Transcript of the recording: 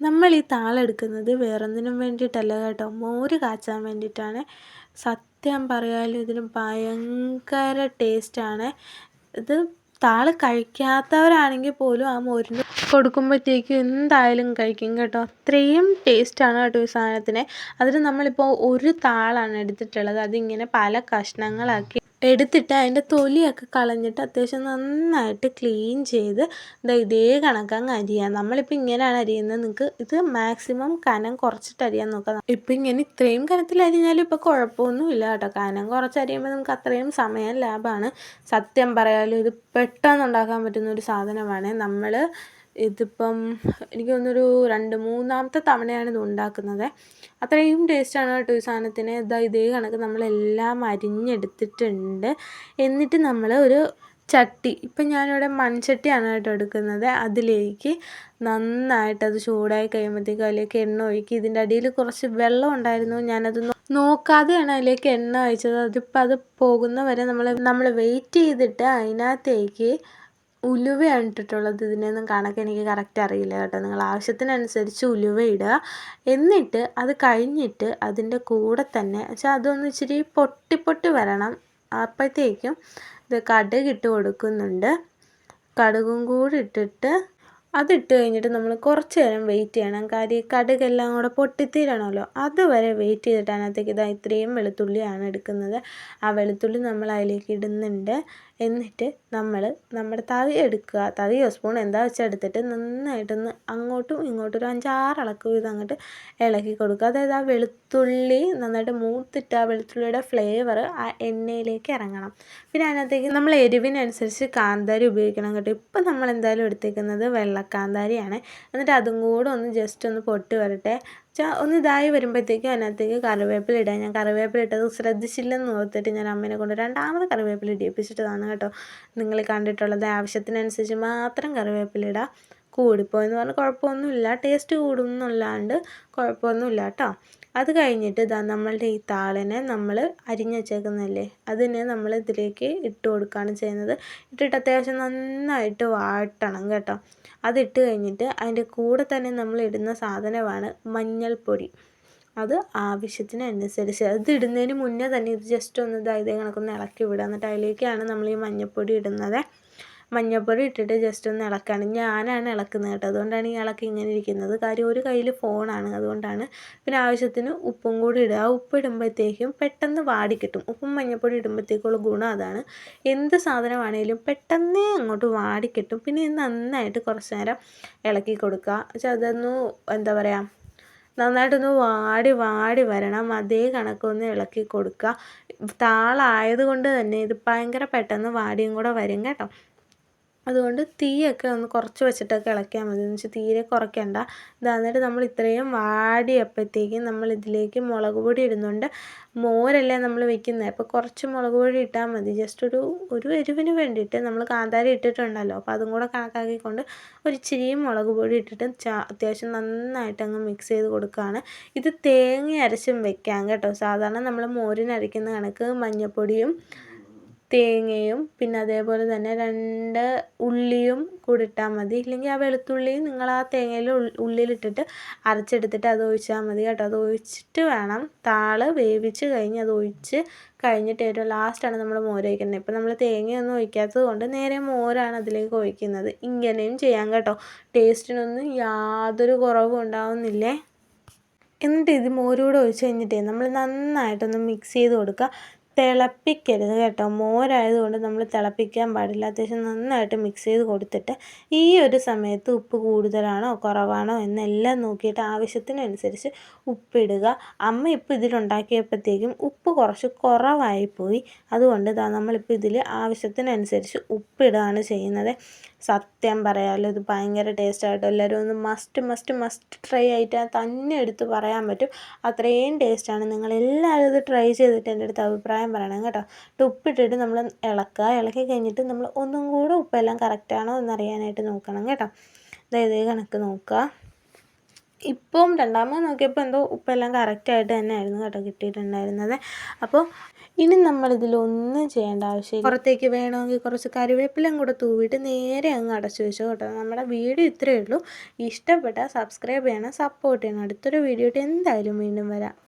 നമ്മൾ ഈ താളെടുക്കുന്നത് വേറൊന്നിനും വേണ്ടിയിട്ടല്ല കേട്ടോ. മോര് കാച്ചാൻ വേണ്ടിയിട്ടാണ്. സത്യം പറയാലും ഇതിന് ഭയങ്കര ടേസ്റ്റാണ് ഇത് താൾ കഴിക്കാത്തവരാണെങ്കിൽ പോലും ആ മോരിന് കൊടുക്കുമ്പോഴത്തേക്കും എന്തായാലും കഴിക്കും കേട്ടോ. അത്രയും ടേസ്റ്റാണ് കേട്ടോ ഈ സാധനത്തിന്. അതിന് നമ്മളിപ്പോൾ ഒരു താളാണ് എടുത്തിട്ടുള്ളത്. അതിങ്ങനെ പല കഷ്ണങ്ങളാക്കി എടുത്തിട്ട് അതിന്റെ തൊലിയൊക്കെ കളഞ്ഞിട്ട് അത്യാവശ്യം നന്നായിട്ട് ക്ലീൻ ചെയ്ത് ഇതേ കണക്കങ്ങ് അരിയുക നമ്മളിപ്പോൾ ഇങ്ങനെയാണ് അരിയുന്നത്. നിങ്ങൾക്ക് ഇത് മാക്സിമം കനം കുറച്ചിട്ട് അരിയാൻ നോക്കാം. ഇപ്പം ഇങ്ങനെ ഇത്രയും കനത്തിൽ അരിഞ്ഞാലും ഇപ്പോൾ കുഴപ്പമൊന്നുമില്ല കേട്ടോ. കനം കുറച്ച് അരിയുമ്പോൾ നമുക്ക് അത്രയും സമയം ലാഭമാണ്. സത്യം പറയാലും ഇത് പെട്ടെന്ന് ഉണ്ടാക്കാൻ പറ്റുന്ന ഒരു സാധനമാണ്. നമ്മൾ ഇതിപ്പം എനിക്ക് തോന്നുന്നൊരു രണ്ട് മൂന്നാമത്തെ തവണയാണ് ഇത് ഉണ്ടാക്കുന്നത്. അത്രയും ടേസ്റ്റാണ് കേട്ടോ ഈ സാധനത്തിന്. ഇതാ ഇതേ കണക്ക് നമ്മളെല്ലാം അരിഞ്ഞെടുത്തിട്ടുണ്ട്. എന്നിട്ട് നമ്മൾ ഒരു ചട്ടി ഇപ്പം ഞാനിവിടെ മൺചട്ടിയാണ് കേട്ടോ എടുക്കുന്നത്. അതിലേക്ക് നന്നായിട്ട് അത് ചൂടായി കഴിയുമ്പോഴത്തേക്കും അതിലേക്ക് എണ്ണ ഒഴിക്കി ഇതിന്റെ അടിയിൽ കുറച്ച് വെള്ളം ഉണ്ടായിരുന്നു. ഞാനത് നോക്കാതെയാണ് അതിലേക്ക് എണ്ണ ഒഴിച്ചത്. അതിപ്പോൾ അത് പോകുന്ന വരെ നമ്മൾ നമ്മൾ വെയിറ്റ് ചെയ്തിട്ട് അതിനകത്തേക്ക് ഉലുവയാണ് ഇട്ടിട്ടുള്ളത്. ഇതിനൊന്നും കണക്ക് എനിക്ക് കറക്റ്റ് അറിയില്ല കേട്ടോ. നിങ്ങൾ ആവശ്യത്തിനനുസരിച്ച് ഉലുവ ഇടുക. എന്നിട്ട് അത് കഴിഞ്ഞിട്ട് അതിന്റെ കൂടെ തന്നെ വെച്ചാൽ അതൊന്ന് ഇച്ചിരി പൊട്ടി പൊട്ടി വരണം. അപ്പോഴത്തേക്കും ഇത് കടുക് ഇട്ട് കൊടുക്കുന്നുണ്ട്. കടുകും കൂടി ഇട്ടിട്ട് അതിട്ട് കഴിഞ്ഞിട്ട് നമ്മൾ കുറച്ച് നേരം വെയിറ്റ് ചെയ്യണം. കാര്യം കടുകെല്ലാം കൂടെ പൊട്ടിത്തീരണമല്ലോ. അതുവരെ വെയിറ്റ് ചെയ്തിട്ട് അതിനകത്തേക്ക് ഇതാ ഇത്രയും വെളുത്തുള്ളിയാണ് എടുക്കുന്നത്. ആ വെളുത്തുള്ളി നമ്മൾ അതിലേക്ക് ഇടുന്നുണ്ട്. എന്നിട്ട് നമ്മൾ നമ്മുടെ തവി എടുക്കുക. തവിയോ സ്പൂൺ എന്താ വെച്ചാൽ എടുത്തിട്ട് നന്നായിട്ടൊന്ന് അങ്ങോട്ടും ഇങ്ങോട്ടും ഒരു അഞ്ചാറ് ഇളക്ക് വീതം അങ്ങോട്ട് ഇളക്കി കൊടുക്കുക. അതായത് ആ വെളുത്തുള്ളി നന്നായിട്ട് മൂത്തിട്ട് ആ വെളുത്തുള്ളിയുടെ ഫ്ലേവർ ആ എണ്ണയിലേക്ക് ഇറങ്ങണം. പിന്നെ അതിനകത്തേക്ക് നമ്മൾ എരിവിനനുസരിച്ച് കാന്താരി ഉപയോഗിക്കണം കേട്ടോ. ഇപ്പം നമ്മൾ എന്തായാലും എടുത്തേക്കുന്നത് വെള്ളക്കാന്താരിയാണ്. എന്നിട്ട് അതും കൂടെ ഒന്ന് ജസ്റ്റ് ഒന്ന് പൊട്ടി വരട്ടെ. ഒന്ന് ഇതായി വരുമ്പോഴത്തേക്കും അതിനകത്തേക്ക് കറിവേപ്പില ഇടാൻ ഞാൻ കറിവേപ്പില ഇട്ടത് ശ്രദ്ധിച്ചില്ലെന്ന് ഓർത്തിട്ട് ഞാൻ അമ്മേനെ കൊണ്ട് രണ്ടാമത് കറിവേപ്പില ഇടിയിപ്പിച്ചിട്ടതാണ് കേട്ടോ. നിങ്ങൾ കണ്ടിട്ടുള്ളത് ആവശ്യത്തിനനുസരിച്ച് മാത്രം കറിവേപ്പില ഇടുക കൂടിപ്പോയെന്ന് പറഞ്ഞാൽ കുഴപ്പമൊന്നുമില്ല. ടേസ്റ്റ് കൂടുന്നല്ലാണ്ട് കുഴപ്പമൊന്നുമില്ല കേട്ടോ അത് കഴിഞ്ഞിട്ട് ഇതാ നമ്മളുടെ ഈ താളിനെ നമ്മൾ അരിഞ്ഞ് വെച്ചേക്കുന്നതല്ലേ? അതിനെ നമ്മൾ ഇതിലേക്ക് ഇട്ട് കൊടുക്കുകയാണ് ചെയ്യുന്നത്. ഇട്ടിട്ട് അത്യാവശ്യം നന്നായിട്ട് വാട്ടണം കേട്ടോ. അതിട്ട് കഴിഞ്ഞിട്ട് അതിന്റെ കൂടെ തന്നെ നമ്മൾ ഇടുന്ന സാധനമാണ് മഞ്ഞൾപ്പൊടി. അത് ആവശ്യത്തിനനുസരിച്ച് അത് ഇടുന്നതിന് മുന്നേ തന്നെ ഇത് ജസ്റ്റ് ഒന്ന് ഇതായത് കണക്കൊന്ന് ഇളക്കി വിടുക. എന്നിട്ട് അതിലേക്കാണ് നമ്മൾ ഈ മഞ്ഞൾപ്പൊടി ഇടുന്നത്. മഞ്ഞൾപ്പൊടി ഇട്ടിട്ട് ജസ്റ്റ് ഒന്ന് ഇളക്കാണ്. ഞാനാണ് ഇളക്കുന്നത് കേട്ടോ. അതുകൊണ്ടാണ് ഈ ഇളക്കി ഇങ്ങനെ ഇരിക്കുന്നത്. കാര്യം ഒരു കയ്യിൽ ഫോണാണ് അതുകൊണ്ടാണ് പിന്നെ ആവശ്യത്തിന് ഉപ്പും കൂടി ഇടുക. ആ ഉപ്പ് ഇടുമ്പോഴത്തേക്കും പെട്ടെന്ന് വാടി കിട്ടും. ഉപ്പും മഞ്ഞൾപ്പൊടി ഇടുമ്പോഴത്തേക്കുള്ള ഗുണം അതാണ്. എന്ത് സാധനമാണെങ്കിലും പെട്ടെന്ന് അങ്ങോട്ട് വാടി കിട്ടും. പിന്നെ നന്നായിട്ട് കുറച്ച് നേരം ഇളക്കി കൊടുക്കുക. പക്ഷെ അതൊന്ന് എന്താ പറയുക നന്നായിട്ടൊന്ന് വാടി വാടി വരണം. അതേ കണക്കൊന്ന് ഇളക്കി കൊടുക്കുക. താളായത് കൊണ്ട് തന്നെ ഇത് ഭയങ്കര പെട്ടെന്ന് വാടിയും കൂടെ വരും കേട്ടോ. അതുകൊണ്ട് തീയൊക്കെ ഒന്ന് കുറച്ച് വെച്ചിട്ടൊക്കെ ഇളക്കിയാൽ മതി. എന്ന് വെച്ചാൽ തീരെ കുറയ്ക്കണ്ട. ഇതാ നമ്മൾ ഇത്രയും വാടിയപ്പോഴത്തേക്കും നമ്മൾ ഇതിലേക്ക് മുളക് പൊടി ഇടുന്നുണ്ട്. മോരല്ലേ നമ്മൾ വെക്കുന്നത് അപ്പോൾ കുറച്ച് മുളക് പൊടി ഇട്ടാൽ മതി. ജസ്റ്റ് ഒരു ഒരു എരിവിന് വേണ്ടിയിട്ട് നമ്മൾ കാന്താരി ഇട്ടിട്ടുണ്ടല്ലോ. അപ്പോൾ അതും കൂടെ കണക്കാക്കിക്കൊണ്ട് ഒരു ഇച്ചിരി മുളക് പൊടി ഇട്ടിട്ട് അത്യാവശ്യം നന്നായിട്ട് അങ്ങ് മിക്സ് ചെയ്ത് കൊടുക്കുകയാണ് ഇത് തേങ്ങ അരച്ചും വെക്കാം കേട്ടോ. സാധാരണ നമ്മൾ മോരിനരയ്ക്കുന്ന കണക്ക് മഞ്ഞൾപ്പൊടിയും തേങ്ങയും പിന്നെ അതേപോലെ തന്നെ രണ്ട് ഉള്ളിയും കൂടി ഇട്ടാൽ മതി. ഇല്ലെങ്കിൽ ആ വെളുത്തുള്ളി നിങ്ങൾ ആ തേങ്ങയിൽ ഉള്ളിയിലിട്ടിട്ട് അരച്ചെടുത്തിട്ട് അത് ഒഴിച്ചാൽ മതി കേട്ടോ. അത് ഒഴിച്ചിട്ട് വേണം താൾ വേവിച്ച് കഴിഞ്ഞ് അത് ഒഴിച്ച് കഴിഞ്ഞിട്ട് ഏറ്റവും ലാസ്റ്റാണ് നമ്മൾ മോര് ഒഴിക്കുന്നത്. ഇപ്പം നമ്മൾ തേങ്ങയൊന്നും ഒഴിക്കാത്തത് കൊണ്ട് നേരെ മോരാണ് അതിലേക്ക് ഒഴിക്കുന്നത്. ഇങ്ങനെയും ചെയ്യാം കേട്ടോ. ടേസ്റ്റിനൊന്നും യാതൊരു കുറവും ഉണ്ടാവുന്നില്ലേ. എന്നിട്ട് ഇത് മോരൂടെ ഒഴിച്ച് കഴിഞ്ഞിട്ടേ നമ്മൾ നന്നായിട്ടൊന്ന് മിക്സ് ചെയ്ത് കൊടുക്കുക. തിളപ്പിക്കരുത് കേട്ടോ. മോരായതുകൊണ്ട് നമ്മൾ തിളപ്പിക്കാൻ പാടില്ല. അത്യാവശ്യം നന്നായിട്ട് മിക്സ് ചെയ്ത് കൊടുത്തിട്ട് ഈ ഒരു സമയത്ത് ഉപ്പ് കൂടുതലാണോ കുറവാണോ എന്നെല്ലാം നോക്കിയിട്ട് ആവശ്യത്തിനനുസരിച്ച് ഉപ്പിടുക. അമ്മ ഇപ്പോൾ ഇതിലുണ്ടാക്കിയപ്പോഴത്തേക്കും ഉപ്പ് കുറച്ച് കുറവായിപ്പോയി. അതുകൊണ്ട് നമ്മളിപ്പോൾ ഇതിൽ ആവശ്യത്തിനനുസരിച്ച് ഉപ്പിടുകയാണ് ചെയ്യുന്നത്. സത്യം പറയാമല്ലോ ഇത് ഭയങ്കര ടേസ്റ്റായിട്ട് എല്ലാവരും ഒന്ന് മസ്റ്റ് മസ്റ്റ് മസ്റ്റ് ട്രൈ ആയിട്ട് തന്നെ എടുത്ത് പറയാൻ പറ്റും. അത്രയും ടേസ്റ്റാണ് നിങ്ങൾ എല്ലാവരും ഇത് ട്രൈ ചെയ്തിട്ട് എന്റെ അടുത്ത് അഭിപ്രായം പറയണം കേട്ടോ. എന്നിട്ട് ഉപ്പിട്ടിട്ട് നമ്മൾ ഇളക്കുക. ഇളക്കി കഴിഞ്ഞിട്ട് നമ്മൾ ഒന്നും കൂടെ ഉപ്പെല്ലാം കറക്റ്റാണോ എന്നറിയാനായിട്ട് നോക്കണം കേട്ടോ. അതായത് കണക്ക് നോക്കുക. ഇപ്പം രണ്ടാമത് നോക്കിയപ്പോൾ എന്തോ ഉപ്പെല്ലാം കറക്റ്റായിട്ട് തന്നെയായിരുന്നു കേട്ടോ കിട്ടിയിട്ടുണ്ടായിരുന്നത്. അപ്പോൾ ഇനി നമ്മളിതിലൊന്നും ചെയ്യേണ്ട ആവശ്യമില്ല. പുറത്തേക്ക് വേണമെങ്കിൽ കുറച്ച് കറിവേപ്പിലയും കൂടെ തൂവിട്ട് നേരെ അങ്ങ് അടച്ചു വെച്ചോ കേട്ടോ. നമ്മുടെ വീഡിയോ ഇത്രയേ ഉള്ളൂ. ഇഷ്ടപ്പെട്ടാൽ സബ്സ്ക്രൈബ് ചെയ്യണം സപ്പോർട്ട് ചെയ്യണം. അടുത്തൊരു വീഡിയോ എന്തായാലും വീണ്ടും വരാം.